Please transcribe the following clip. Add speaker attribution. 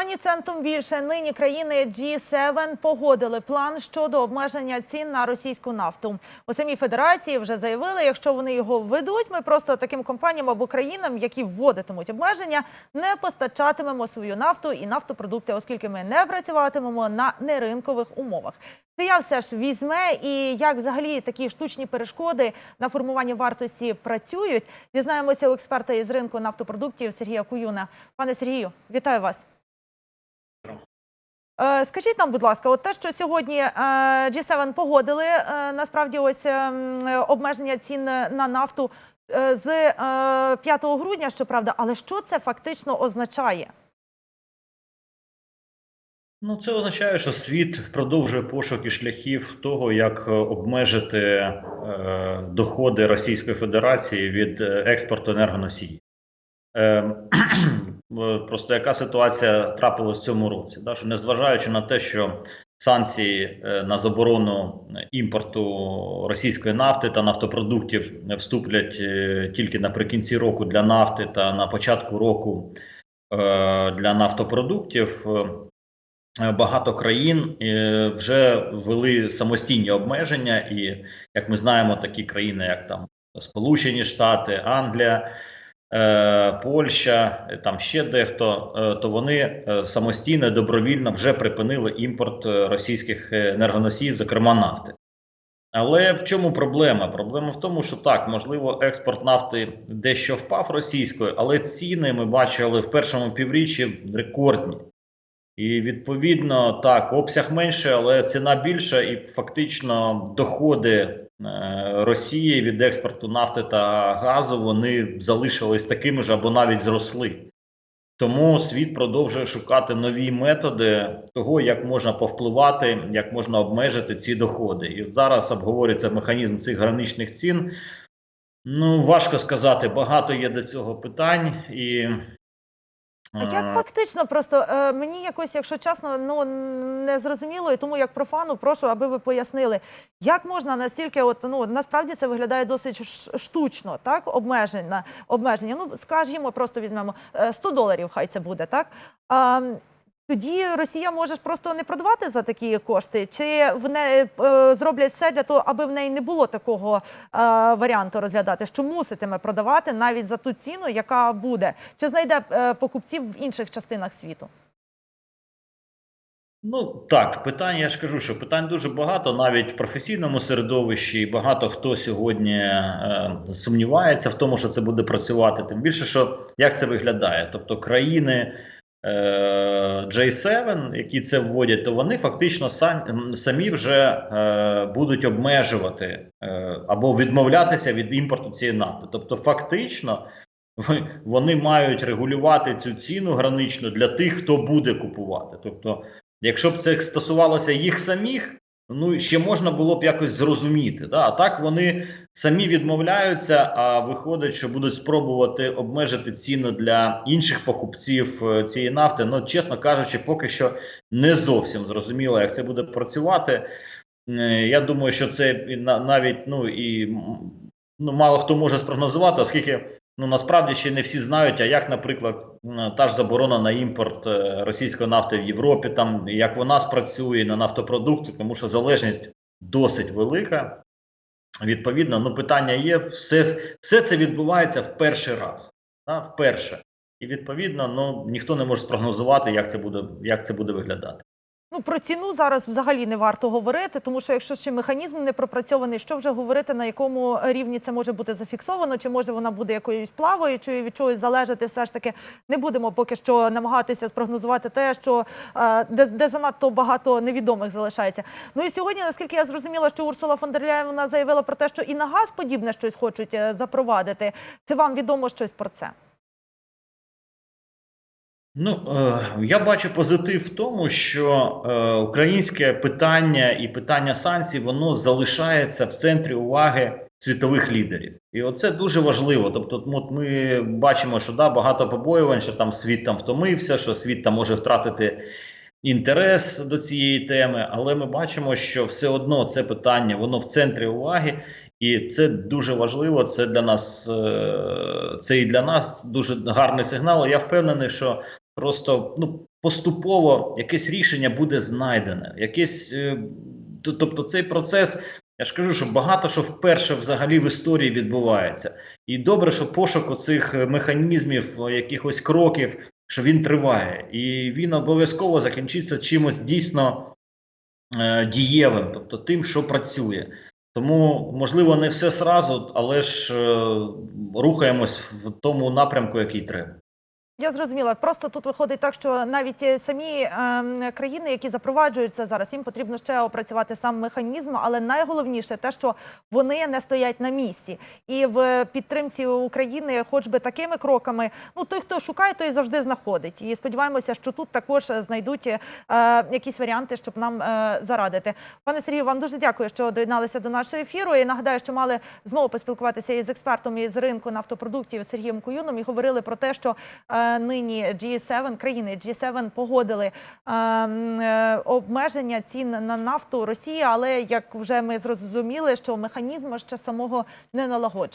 Speaker 1: Ані центом більше нині країни G7 погодили план щодо обмеження цін на російську нафту. У самій федерації вже заявили, якщо вони його введуть, ми просто таким компаніям або країнам, які вводитимуть обмеження, не постачатимемо свою нафту і нафтопродукти, оскільки ми не працюватимемо на неринкових умовах. Кия все ж візьме і як взагалі такі штучні перешкоди на формування вартості працюють. Дізнаємося у експерта із ринку нафтопродуктів Сергія Куюна. Пане Сергію, вітаю вас. Е, Скажіть нам, будь ласка, от те, що сьогодні е, G7 погодили, е, насправді ось е, обмеження цін на нафту з е, 5 грудня, щоправда, але що це фактично означає?
Speaker 2: Ну, це означає, що світ продовжує пошуки шляхів того, як обмежити е, доходи Російської Федерації від експорту енергоносіїв. Е, е, просто яка ситуація трапилась в цьому році? Да? Що незважаючи на те, що санкції е, на заборону імпорту російської нафти та нафтопродуктів вступлять е, тільки наприкінці року для нафти та на початку року е, для нафтопродуктів. е, Е, Багато країн е, вже ввели самостійні обмеження, і як ми знаємо, такі країни, як там Сполучені Штати, Англія, е, Польща, е, там ще дехто, е, то вони е, самостійно добровільно вже припинили імпорт е, російських е, енергоносіїв, зокрема нафти. Але в чому проблема? Проблема в тому, що так, можливо, експорт нафти дещо впав російською, але ціни ми бачили в першому півріччі рекордні. І відповідно так, обсяг менше, але ціна більша, і фактично доходи е, Росії від експорту нафти та газу вони залишились такими ж або навіть зросли. Тому світ продовжує шукати нові методи того, як можна повпливати, як можна обмежити ці доходи. І зараз обговорюється механізм цих граничних цін. Ну важко сказати, багато є до цього питань і.
Speaker 1: А
Speaker 2: е,
Speaker 1: як фактично просто е, мені якось, якщо чесно, ну не зрозуміло, і тому як профану прошу, аби ви пояснили, як можна настільки, от ну насправді це виглядає досить штучно, так обмеження, обмеження. Ну скажімо, просто візьмемо е, 100 доларів, хай це буде, так. М, тоді Росія може просто не продавати за такі кошти, чи в не е, зроблять все для того, аби в неї не було такого е, варіанту розглядати, що муситиме продавати навіть за ту ціну, яка буде, чи знайде е, покупців в інших частинах світу?
Speaker 2: Ну так, питань, я ж кажу, що питань дуже багато, навіть в професійному середовищі, і багато хто сьогодні е, сумнівається в тому, що це буде працювати. Тим більше, що як це виглядає? Тобто країни J7, які це вводять, то вони фактично сам, самі вже е, будуть обмежувати е, або відмовлятися від імпорту цієї нафти. Тобто, фактично. Вони мають регулювати цю ціну гранично для тих, хто буде купувати. Тобто, Якщо б це стосувалося їх самих, ну ще можна було б якось зрозуміти. Да? А так вони самі відмовляються, а виходить, що будуть спробувати обмежити ціну для інших покупців е, цієї нафти. Ну, чесно кажучи, поки що не зовсім зрозуміло, як це буде працювати. Е, Я думаю, що це на- навіть ну і ну, мало хто може спрогнозувати, оскільки ну насправді ще не всі знають, а як, наприклад, та ж заборона на імпорт е, російської нафти в Європі, там як вона спрацює на нафтопродукти, тому що залежність досить велика. Відповідно, ну питання є, все, все це відбувається в перший раз, та, вперше. І відповідно, ну ніхто не може спрогнозувати, як це буде, як це буде виглядати.
Speaker 1: Ну про ціну зараз взагалі не варто говорити, тому що якщо ще механізм не пропрацьований, що вже говорити, на якому рівні це може бути зафіксовано, чи може вона буде якоюсь плаваючою, від чогось залежати, все ж таки не будемо поки що намагатися спрогнозувати те, що е, де, де занадто багато невідомих залишається. Ну і сьогодні, наскільки я зрозуміла, що Урсула фон дер Ляєн, вона заявила про те, що і на газ подібне щось хочуть е, запровадити. Чи вам відомо щось про це?
Speaker 2: Ну, е, я бачу позитив в тому, що е, українське питання і питання санкцій воно залишається в центрі уваги світових лідерів, і оце дуже важливо. Тобто, от ми бачимо, що да, багато побоювань, що там світ там втомився, що світ там може втратити інтерес до цієї теми, але ми бачимо, що все одно це питання воно в центрі уваги. І це дуже важливо. Це для нас, е, це і для нас дуже гарний сигнал. Я впевнений, що Просто ну поступово якесь рішення буде знайдене. Якесь, е, тобто цей процес, я ж кажу, що багато що вперше взагалі в історії відбувається. І добре, що пошук оцих е, механізмів, якихось кроків, що він триває, і він обов'язково закінчиться чимось дійсно е, дієвим, тобто тим, що працює. Тому, можливо, не все сразу, але ж е, рухаємось в тому напрямку, який треба.
Speaker 1: Я зрозуміла. Просто тут виходить так, що навіть е, самі ем, країни, які запроваджують це зараз, їм потрібно ще опрацювати сам механізм, але найголовніше те, що вони не стоять на місці. І в підтримці України, хоч би такими кроками, ну той, хто шукає, той завжди знаходить. І сподіваємося, що тут також знайдуть е, якісь варіанти, щоб нам е, зарадити. Пане Сергію, вам дуже дякую, що доєдналися до нашого ефіру. І нагадаю, що мали знову поспілкуватися із експертом із ринку нафтопродуктів Сергієм Куюном і говорили про те, що е, нині G7, країни G7 погодили е, е, обмеження цін на нафту Росії, але як вже ми зрозуміли, що механізму ще самого не налагоджено.